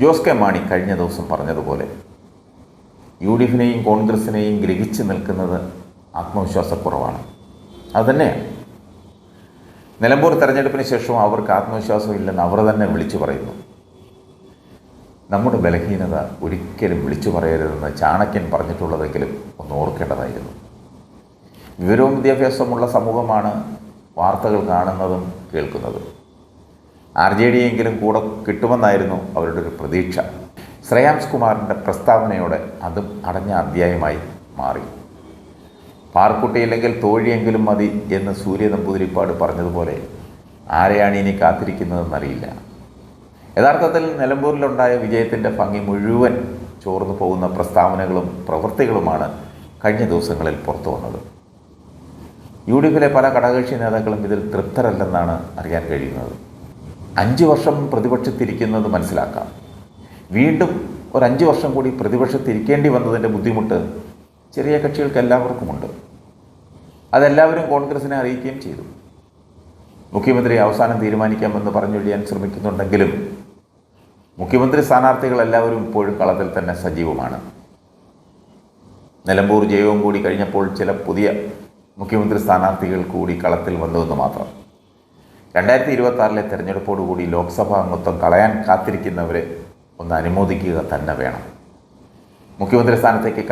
Jose K Mani കഴിഞ്ഞ ദിവസം പറഞ്ഞതുപോലെ യു ഡി എഫിനെയും കോൺഗ്രസിനെയും ഗ്രഹിച്ച് നിൽക്കുന്നത് ആത്മവിശ്വാസക്കുറവാണ്. അതുതന്നെയാണ് നിലമ്പൂർ തെരഞ്ഞെടുപ്പിന് ശേഷം അവർക്ക് ആത്മവിശ്വാസമില്ലെന്ന് അവർ തന്നെ വിളിച്ചു പറയുന്നു. നമ്മുടെ ബലഹീനത ഒരിക്കലും വിളിച്ചു പറയരുതെന്ന് ചാണക്യൻ പറഞ്ഞിട്ടുള്ളതെങ്കിലും ഒന്ന് ഓർക്കേണ്ടതായിരുന്നു. വിവരവും വിദ്യാഭ്യാസമുള്ള സമൂഹമാണ് വാർത്തകൾ കാണുന്നതും കേൾക്കുന്നതും. ആർ ജെ ഡിയെങ്കിലും കൂടെ കിട്ടുമെന്നായിരുന്നു അവരുടെ ഒരു പ്രതീക്ഷ. ശ്രേയാംസ് കുമാറിന്റെ പ്രസ്താവനയോടെ അതും അടഞ്ഞ അധ്യായമായി മാറി. പാർക്കുട്ടിയില്ലെങ്കിൽ തോഴിയെങ്കിലും മതി എന്ന് സൂര്യ നമ്പൂതിരിപ്പാട് പറഞ്ഞതുപോലെ ആരെയാണ് ഇനി കാത്തിരിക്കുന്നതെന്നറിയില്ല. യഥാർത്ഥത്തിൽ നിലമ്പൂരിലുണ്ടായ വിജയത്തിന്റെ ഭംഗി മുഴുവൻ ചോർന്നു പോകുന്ന പ്രസ്താവനകളും പ്രവൃത്തികളുമാണ് കഴിഞ്ഞ ദിവസങ്ങളിൽ പുറത്തു വന്നത്. യു ഡി എഫിലെ പല ഘടകകക്ഷി നേതാക്കളും ഇതിൽ തൃപ്തരല്ലെന്നാണ് അറിയാൻ കഴിയുന്നത്. അഞ്ച് വർഷം പ്രതിപക്ഷത്തിരിക്കുന്നത് മനസ്സിലാക്കാം. വീണ്ടും ഒരു അഞ്ച് വർഷം കൂടി പ്രതിപക്ഷത്തിരിക്കേണ്ടി വന്നതിന്റെ ബുദ്ധിമുട്ട് ചെറിയ കക്ഷികൾക്ക് എല്ലാവർക്കുമുണ്ട്. അതെല്ലാവരും കോൺഗ്രസിനെ അറിയിക്കുകയും ചെയ്തു. മുഖ്യമന്ത്രി അവസാനം തീരുമാനിക്കാമെന്ന് പറഞ്ഞൊഴിയാൻ ശ്രമിക്കുന്നുണ്ടെങ്കിലും മുഖ്യമന്ത്രി സ്ഥാനാർത്ഥികൾ എല്ലാവരും ഇപ്പോഴും കളത്തിൽ തന്നെ സജീവമാണ്. നിലമ്പൂർ ജയവും കൂടി കഴിഞ്ഞപ്പോൾ ചില പുതിയ മുഖ്യമന്ത്രി സ്ഥാനാർത്ഥികൾ കൂടി കളത്തിൽ വന്നുവെന്ന് മാത്രം. രണ്ടായിരത്തി ഇരുപത്തി തെരഞ്ഞെടുപ്പോടുകൂടി ലോക്സഭ അംഗത്വം കളയാൻ കാത്തിരിക്കുന്നവരെ ഒന്ന് അനുമോദിക്കുക തന്നെ വേണം. മുഖ്യമന്ത്രി സ്ഥാനത്തേക്ക്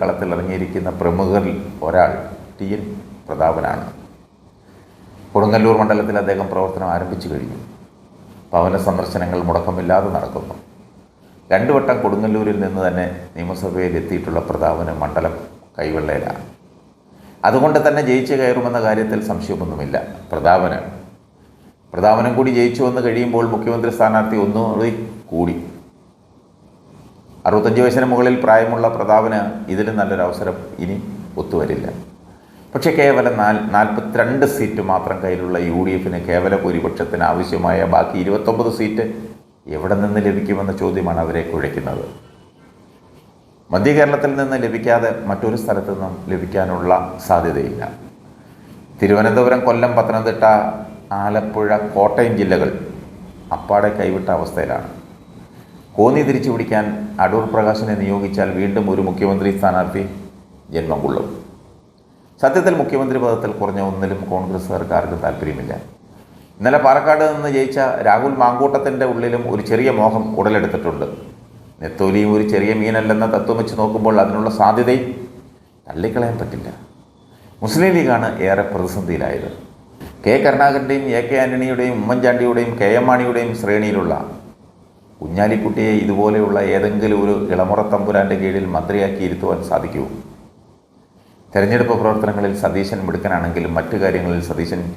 കളത്തിൽ ഇറങ്ങിയിരിക്കുന്ന പ്രമുഖരിൽ ഒരാൾ ടി എൻ പ്രതാപനാണ്. കൊടുങ്ങല്ലൂർ മണ്ഡലത്തിൽ അദ്ദേഹം പ്രവർത്തനം ആരംഭിച്ചു കഴിഞ്ഞു. ഭവന സന്ദർശനങ്ങൾ മുടക്കമില്ലാതെ നടക്കുന്നു. രണ്ടു വട്ടം കൊടുങ്ങല്ലൂരിൽ നിന്ന് തന്നെ നിയമസഭയിൽ എത്തിയിട്ടുള്ള പ്രതാപന് മണ്ഡലം കൈവെള്ളയിലാണ്. അതുകൊണ്ട് തന്നെ ജയിച്ചു കയറുമെന്ന കാര്യത്തിൽ സംശയമൊന്നുമില്ല. പ്രതാപന് പ്രതാപനം കൂടി ജയിച്ചു വന്ന് കഴിയുമ്പോൾ മുഖ്യമന്ത്രി സ്ഥാനാർത്ഥി ഒന്നുകൂടി കൂടി. അറുപത്തഞ്ച് വയസ്സിന് മുകളിൽ പ്രായമുള്ള പ്രതാപന് ഇതിലും നല്ലൊരു അവസരം ഇനി ഒത്തുവരില്ല. പക്ഷേ കേവലം നാൽ നാൽപ്പത്തിരണ്ട് സീറ്റ് മാത്രം കയ്യിലുള്ള യു ഡി എഫിന് കേവല ഭൂരിപക്ഷത്തിന് ആവശ്യമായ ബാക്കി ഇരുപത്തൊമ്പത് സീറ്റ് എവിടെ നിന്ന് ലഭിക്കുമെന്ന ചോദ്യമാണ് അവരെ കുഴയ്ക്കുന്നത്. മധ്യ കേരളത്തിൽ നിന്ന് ലഭിക്കാതെ മറ്റൊരു സ്ഥലത്തു നിന്നും ലഭിക്കാനുള്ള സാധ്യതയില്ല. തിരുവനന്തപുരം കൊല്ലം പത്തനംതിട്ട ആലപ്പുഴ കോട്ടയം ജില്ലകൾ അപ്പാടെ കൈവിട്ട അവസ്ഥയിലാണ്. കോന്നി തിരിച്ചു പിടിക്കാൻ അടൂർ പ്രകാശിനെ നിയോഗിച്ചാൽ വീണ്ടും ഒരു മുഖ്യമന്ത്രി സ്ഥാനാർത്ഥി ജന്മം കൊള്ളും സത്യത്തിൽ മുഖ്യമന്ത്രി പദത്തിൽ കുറഞ്ഞ ഒന്നിലും കോൺഗ്രസ്സുകാർക്ക് ആർക്കും താല്പര്യമില്ല. ഇന്നലെ പാലക്കാട് നിന്ന് ജയിച്ച രാഹുൽ മാങ്കൂട്ടത്തിന്റെ ഉള്ളിലും ഒരു ചെറിയ മോഹം ഉടലെടുത്തിട്ടുണ്ട്. നെത്തോലിയും ഒരു ചെറിയ മീനല്ലെന്ന തത്വം വെച്ച് നോക്കുമ്പോൾ അതിനുള്ള സാധ്യതയും തള്ളിക്കളയാൻ പറ്റില്ല. മുസ്ലിം ലീഗാണ് ഏറെ പ്രതിസന്ധിയിലായത്. കെ കരുണാകരന്റെയും എ കെ ആന്റണിയുടെയും ഉമ്മൻചാണ്ടിയുടെയും കെ എം മാണിയുടെയും ശ്രേണിയിലുള്ള കുഞ്ഞാലിക്കുട്ടിയെ ഇതുപോലെയുള്ള ഏതെങ്കിലും ഒരു ഇളമുറ തമ്പുരാന്റെ കീഴിൽ മന്ത്രിയാക്കി ഇരുത്തുവാൻ സാധിക്കൂ. തെരഞ്ഞെടുപ്പ് പ്രവർത്തനങ്ങളിൽ സതീശൻ മിടുക്കനാണെങ്കിലും മറ്റു കാര്യങ്ങളിൽ സതീശൻ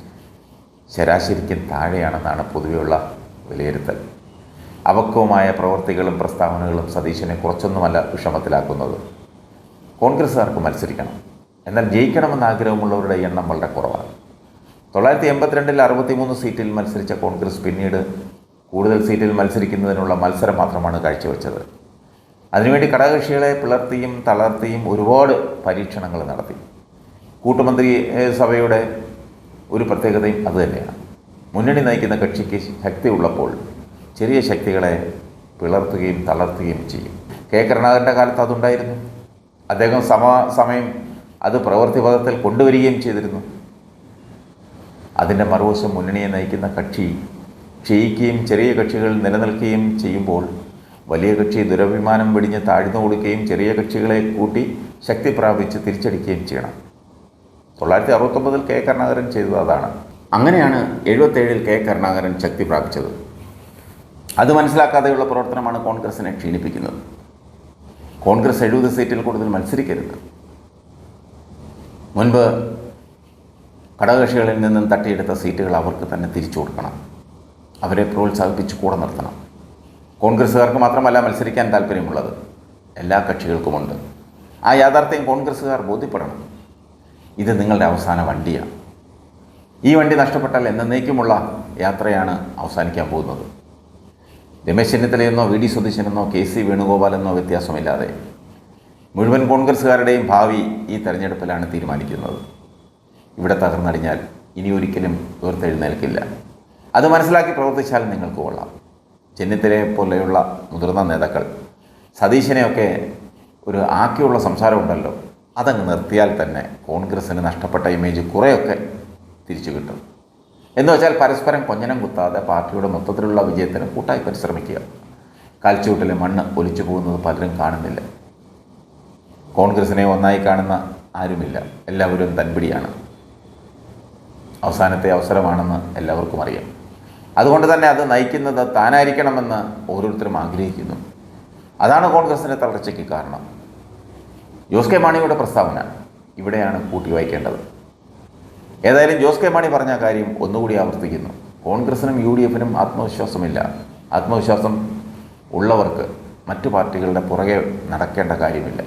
ശരാശരിക്കും താഴെയാണെന്നാണ് പൊതുവെയുള്ള വിലയിരുത്തൽ. അപക്വമായ പ്രവൃത്തികളും പ്രസ്താവനകളും സതീശനെ കുറച്ചൊന്നുമല്ല വിഷമത്തിലാക്കുന്നത്. കോൺഗ്രസ്സുകാർക്ക് മത്സരിക്കണം. എന്നാൽ ജയിക്കണമെന്ന ആഗ്രഹമുള്ളവരുടെ എണ്ണം വളരെ കുറവാണ്. തൊള്ളായിരത്തി എൺപത്തിരണ്ടിൽ അറുപത്തിമൂന്ന് സീറ്റിൽ മത്സരിച്ച കോൺഗ്രസ് പിന്നീട് കൂടുതൽ സീറ്റിൽ മത്സരിക്കുന്നതിനുള്ള മത്സരം മാത്രമാണ് കാഴ്ചവെച്ചത്. അതിനുവേണ്ടി ഘടകകക്ഷികളെ പിളർത്തിയും തളർത്തിയും ഒരുപാട് പരീക്ഷണങ്ങൾ നടത്തി. കൂട്ടുമന്ത്രി സഭയുടെ ഒരു പ്രത്യേകതയും അതുതന്നെയാണ് മുന്നണി നയിക്കുന്ന കക്ഷിക്ക് ശക്തി ഉള്ളപ്പോൾ ചെറിയ ശക്തികളെ പിളർത്തുകയും തളർത്തുകയും ചെയ്യും. കെ. കരുണാകരന്റെ കാലത്ത് അതുണ്ടായിരുന്നു. അദ്ദേഹം സമ സമയം അത് പ്രവൃത്തിപഥത്തിൽ കൊണ്ടുവരികയും ചെയ്തിരുന്നു. അതിന്റെ മറുവശം മുന്നണിയെ നയിക്കുന്ന കക്ഷി ക്ഷയിക്കുകയും ചെറിയ കക്ഷികൾ നിലനിൽക്കുകയും ചെയ്യുമ്പോൾ വലിയ കക്ഷി ദുരഭിമാനം വെടിഞ്ഞ് താഴ്ന്നു കൊടുക്കുകയും ചെറിയ കക്ഷികളെ കൂട്ടി ശക്തി പ്രാപിച്ച് തിരിച്ചടിക്കുകയും ചെയ്യണം. തൊള്ളായിരത്തി അറുപത്തൊമ്പതിൽ കെ കരുണാകരൻ ചെയ്തത് അതാണ്. അങ്ങനെയാണ് എഴുപത്തേഴിൽ കെ കരുണാകരൻ ശക്തി പ്രാപിച്ചത്. അത് മനസ്സിലാക്കാതെയുള്ള പ്രവർത്തനമാണ് കോൺഗ്രസിനെ ക്ഷീണിപ്പിക്കുന്നത്. കോൺഗ്രസ് എഴുപത് സീറ്റിൽ കൂടുതൽ മത്സരിക്കരുത്. മുൻപ് ഘടകകക്ഷികളിൽ നിന്നും തട്ടിയെടുത്ത സീറ്റുകൾ അവർക്ക് തന്നെ തിരിച്ചു കൊടുക്കണം. അവരെ പ്രോത്സാഹിപ്പിച്ച് കൂടെ നിർത്തണം. കോൺഗ്രസ്സുകാർക്ക് മാത്രമല്ല മത്സരിക്കാൻ താല്പര്യമുള്ളത്. എല്ലാ കക്ഷികൾക്കുമുണ്ട്. ആ യാഥാർത്ഥ്യം കോൺഗ്രസ്സുകാർ ബോധ്യപ്പെടണം. ഇത് നിങ്ങളുടെ അവസാന വണ്ടിയാണ്. ഈ വണ്ടി നഷ്ടപ്പെട്ടാൽ എന്നേക്കുമുള്ള യാത്രയാണ് അവസാനിക്കാൻ പോകുന്നത്. രമേശ് ചെന്നിത്തലയെന്നോ വി ഡി സുധീശനെന്നോ കെ സി വേണുഗോപാലെന്നോ വ്യത്യാസമില്ലാതെ മുഴുവൻ കോൺഗ്രസ്സുകാരുടെയും ഭാവി ഈ തെരഞ്ഞെടുപ്പിലാണ് തീരുമാനിക്കുന്നത്. ഇവിടെ തകർന്നടിഞ്ഞാൽ ഇനി ഒരിക്കലും ഉയർത്തെഴുന്നേൽക്കില്ല. അത് മനസ്സിലാക്കി പ്രവർത്തിച്ചാൽ നിങ്ങൾക്ക് കൊള്ളാം. ചെന്നിത്തലയെ പോലെയുള്ള മുതിർന്ന നേതാക്കൾ സതീശനെയൊക്കെ ഒരു ആക്കിയുള്ള സംസാരമുണ്ടല്ലോ അതങ്ങ് നിർത്തിയാൽ തന്നെ കോൺഗ്രസ്സിന് നഷ്ടപ്പെട്ട ഇമേജ് കുറേയൊക്കെ തിരിച്ചു കിട്ടും. എന്ന് വെച്ചാൽ പരസ്പരം കൊഞ്ഞനം കുത്താതെ പാർട്ടിയുടെ മൊത്തത്തിലുള്ള വിജയത്തിന് കൂട്ടായി പരിശ്രമിക്കുക. കാൽച്ചുവട്ടിലെ മണ്ണ് ഒലിച്ചു പോകുന്നത് പലരും കാണുന്നില്ല. കോൺഗ്രസിനെ ഒന്നായി കാണുന്ന ആരുമില്ല. എല്ലാവരും തൻപിടിയാണ്. അവസാനത്തെ അവസരമാണെന്ന് എല്ലാവർക്കും അറിയാം. അതുകൊണ്ട് തന്നെ അത് നയിക്കുന്നത് താനായിരിക്കണമെന്ന് ഓരോരുത്തരും ആഗ്രഹിക്കുന്നു. അതാണ് കോൺഗ്രസിന്റെ തളർച്ചയ്ക്ക് കാരണം. ജോസ് കെ മാണിയുടെ പ്രസ്താവന ഇവിടെയാണ് കൂട്ടി വായിക്കേണ്ടത് ഏതായാലും ജോസ് കെ മാണി പറഞ്ഞ കാര്യം ഒന്നുകൂടി ആവർത്തിക്കുന്നു. കോൺഗ്രസിനും യു ഡി എഫിനും ആത്മവിശ്വാസമില്ല. ആത്മവിശ്വാസം ഉള്ളവർക്ക് മറ്റു പാർട്ടികളുടെ പുറകെ നടക്കേണ്ട കാര്യമില്ല.